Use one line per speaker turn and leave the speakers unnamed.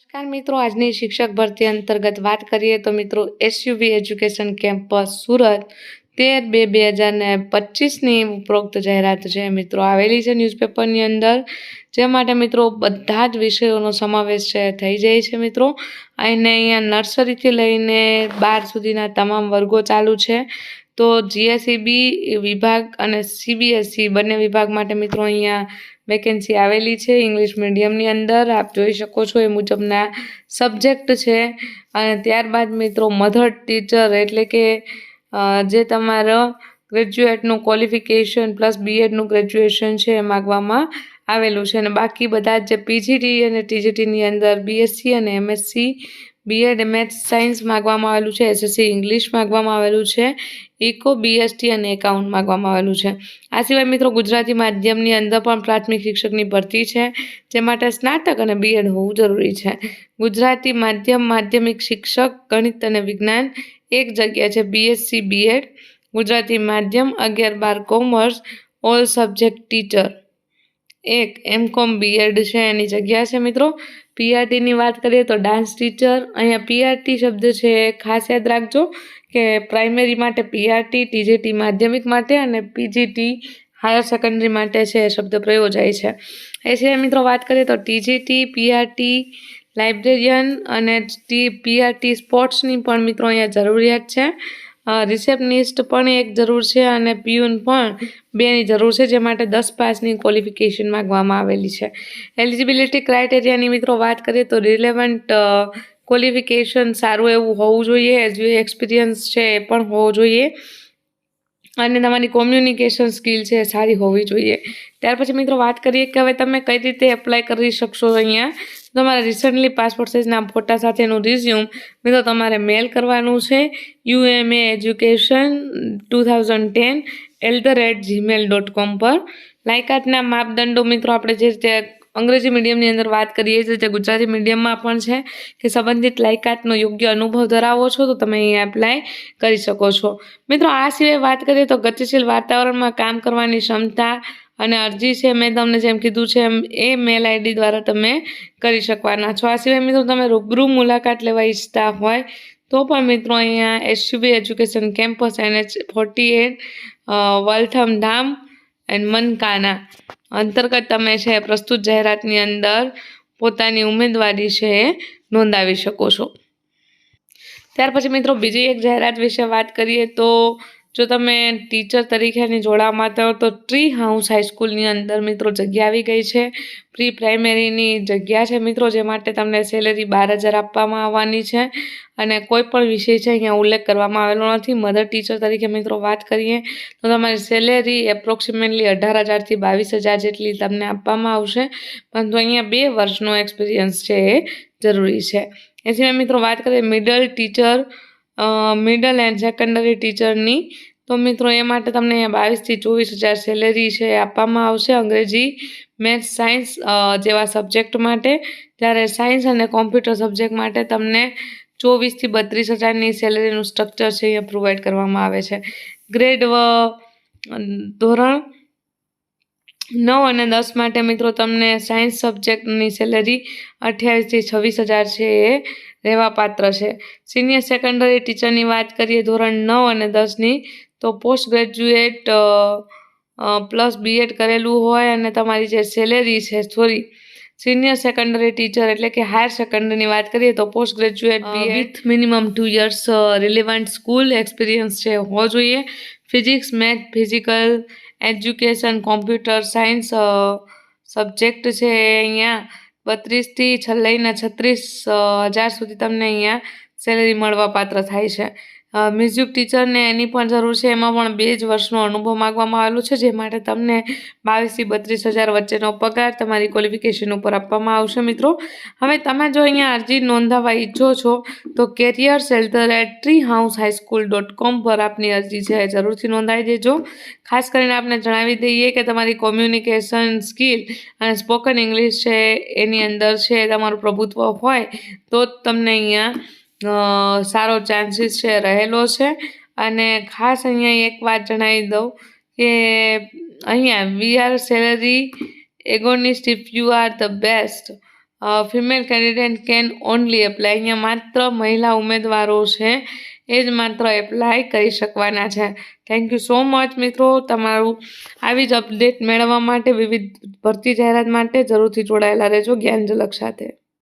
નમસ્કાર મિત્રો, આજની શિક્ષક ભરતી અંતર્ગત વાત કરીએ તો મિત્રો, એસયુવી એજ્યુકેશન કેમ્પસ સુરત તેર બે બે હજાર ને પચીસની ઉપરોક્ત જાહેરાત છે. મિત્રો, આવેલી છે ન્યૂઝપેપરની અંદર, જે માટે મિત્રો બધા જ વિષયોનો સમાવેશ છે, થઈ જાય છે મિત્રો. અને અહીંયા નર્સરીથી લઈને બાર સુધીના તમામ વર્ગો ચાલુ છે. તો જીએસઈબી વિભાગ અને સીબીએસઈ બંને વિભાગ માટે મિત્રો અહીંયા વેકેન્સી આવેલી છે ઇંગ્લિશ મીડિયમની અંદર. આપ જોઈ શકો છો એ મુજબના સબ્જેક્ટ છે. અને ત્યારબાદ મિત્રો મધર ટીચર એટલે કે જે તમારો ગ્રેજ્યુએટનું ક્વોલિફિકેશન પ્લસ બીએડનું ગ્રેજ્યુએશન છે એ માગવામાં આવેલું છે. અને બાકી બધા જ પીજીટી અને ટીજીટીની અંદર બીએસસી અને એમએસસી બીએડ મેથ્સ સાયન્સ માગવામાં આવેલું છે એસએસસી ઇંગ્લિશ માગવામાં આવેલું છે ઇકો બીએસટી અને એકાઉન્ટ માગવામાં આવેલું છે. આ સિવાય મિત્રો ગુજરાતી માધ્યમની અંદર પણ પ્રાથમિક શિક્ષકની ભરતી છે, જે માટે સ્નાતક અને બીએડ હોવું જરૂરી છે. ગુજરાતી માધ્યમ, માધ્યમિક શિક્ષક, ગણિત અને વિજ્ઞાન એક જગ્યા છે બીએસસી બીએડ ગુજરાતી માધ્યમ, અગિયાર બાર કોમર્સ ઓલ સબ્જેક્ટ ટીચર એક એમ કોમ બીએડ છે એની જગ્યા છે મિત્રો. પીઆરટીની વાત કરીએ તો ડાન્સ ટીચર અહીંયા પીઆરટી શબ્દ છે ખાસ યાદ રાખજો કે પ્રાઇમરી માટે પીઆરટી ટીજીટી માધ્યમિક માટે અને પીજીટી હાયર સેકન્ડરી માટે છે શબ્દ પ્રયોજાય છે. એ સિવાય મિત્રો વાત કરીએ તો ટીજીટી પીઆરટી લાઇબ્રેરિયન અને ટી પીઆરટી સ્પોર્ટ્સની પણ મિત્રો અહીંયા જરૂરિયાત છે. રિસેપ્શનિસ્ટ પણ એક જરૂર છે અને પિયુન પણ બેની જરૂર છે, જે માટે દસ પાસની ક્વોલિફિકેશન માગવામાં આવેલી છે. એલિજિબિલિટી ક્રાઇટેરિયાની મિત્રો વાત કરીએ તો રિલેવન્ટ ક્વોલિફિકેશન સારું એવું હોવું જોઈએ એઝ એક્સપિરિયન્સ છે એ પણ હોવો જોઈએ. અને તમારી કોમ્યુનિકેશન સ્કિલ છે સારી હોવી જોઈએ. ત્યાર પછી મિત્રો વાત કરીએ કે હવે તમે કઈ રીતે એપ્લાય કરી શકશો અહીંયા? તમારે રિસન્ટલી પાસપોર્ટ સાઇઝના ફોટા સાથેનું રિઝ્યુમ મિત્રો તમારે મેલ કરવાનું છે UMA education two thousand ten at the rate Gmail dot com પર. લાયકાતના માપદંડો મિત્રો, આપણે જે રીતે અંગ્રેજી મીડિયમની અંદર વાત કરીએ છીએ જે ગુજરાતી મીડિયમમાં પણ છે કે સંબંધિત લાયકાતનો યોગ્ય અનુભવ ધરાવો છો, તો તમે અહીં એપ્લાય કરી શકો છો. મિત્રો, આ સિવાય વાત કરીએ તો ગતિશીલ વાતાવરણમાં કામ કરવાની ક્ષમતા અને અરજી છે, મેં તમને જેમ કીધું છે, એમ એ મેલ આઈડી દ્વારા તમે કરી શકવાના છો. આ સિવાય મિત્રો તમે રૂબરૂ મુલાકાત લેવા ઈચ્છતા હોય તો પણ મિત્રો અહીંયા SUB education campus NH forty eight Valtham Dham and Mankana. અંતર્ગત તમે છે, પ્રસ્તુત જાહેરાતની અંદર પોતાની ઉમેદવારી છે, એ નોંધાવી શકો છો. ત્યાર પછી મિત્રો બીજી એક જાહેરાત વિશે વાત કરીએ તો જો તમે ટીચર તરીકેની જોડાવા માંગતા હો તો ટ્રી હાઉસ હાઈસ્કૂલની અંદર મિત્રો જગ્યા આવી ગઈ છે. પ્રી પ્રાઇમરીની જગ્યા છે મિત્રો, જે માટે તમને સેલેરી બાર હજાર આપવામાં આવવાની છે. અને કોઈ પણ વિષય છે અહીંયા ઉલ્લેખ કરવામાં આવેલો નથી. મધર ટીચર તરીકે મિત્રો વાત કરીએ તો તમારી સેલેરી એપ્રોક્સિમેટલી અઢાર હજારથી બાવીસ હજાર જેટલી તમને આપવામાં આવશે. પરંતુ અહીંયા બે વર્ષનો એક્સપિરિયન્સ છે એ જરૂરી છે. એથી મિત્રો વાત કરીએ, middle teacher middle and secondary ટીચરની તો મિત્રો, એ માટે તમને બાવીસથી ચોવીસ હજાર સેલેરી છે, એ આપવામાં આવશે અંગ્રેજી મેથ્સ સાયન્સ જેવા સબ્જેક્ટ માટે. જ્યારે સાયન્સ અને કોમ્પ્યુટર સબ્જેક્ટ માટે તમને ચોવીસથી બત્રીસ હજારની સેલેરીનું સ્ટ્રક્ચર છે, અહીંયા પ્રોવાઈડ કરવામાં આવે છે. ગ્રેડ ધોરણ નવ અને દસ માટે મિત્રો, તમને સાયન્સ સબ્જેક્ટની સેલેરી અઠ્યાવીસથી છવ્વીસ હજાર છે, એ રહેવા પાત્ર છે. સિનિયર સેકન્ડરી ટીચરની વાત કરીએ ધોરણ નવ અને દસની તો પોસ્ટ ગ્રેજ્યુએટ પ્લસ બીએડ કરેલું હોય અને તમારી જે સેલેરી છે સોરી સિનિયર સેકન્ડરી ટીચર એટલે કે હાયર સેકન્ડરીની વાત કરીએ તો post graduate with minimum two years relevant school experience છે હોવો જોઈએ. Physics math physical education computer science subject છે અહીંયા. બત્રીસથી લઈને છત્રીસ હજાર સુધી તમને અહીંયા સેલેરી મળવા પાત્ર થાય છે. મ્યુઝિક ટીચરને એની પણ જરૂર છે. એમાં પણ બે જ વર્ષનો અનુભવ માગવામાં આવેલો છે, જે માટે તમને બાવીસથી બત્રીસ હજાર વચ્ચેનો પગાર તમારી ક્વોલિફિકેશન ઉપર આપવામાં આવશે મિત્રો. હવે તમે જો અહીંયા અરજી નોંધાવવા ઈચ્છો છો, તો career shelter at tree house high school dot com પર આપની અરજી છે જરૂરથી નોંધાવી દેજો. ખાસ કરીને આપણે જણાવી દઈએ કે તમારી કોમ્યુનિકેશન સ્કિલ અને સ્પોકન ઇંગ્લિશ છે, એની અંદર છે, તમારું પ્રભુત્વ હોય, તો જ તમને અહીંયા સારો ચાન્સીસ છે, રહેલો છે. અને ખાસ અહીંયા એક વાત જણાવી દઉં કે અહીંયા we are salary agnostic if you are the best female candidate can only apply. અહીંયા માત્ર મહિલા ઉમેદવારો છે, એ જ માત્ર એપ્લાય કરી શકવાના છે. થેન્ક યુ સો મચ મિત્રો. તમારું આવી જ અપડેટ મેળવવા માટે વિવિધ ભરતી જાહેરાત માટે જરૂરથી જોડાયેલા રહેજો. જ્ઞાનજલક સાથે.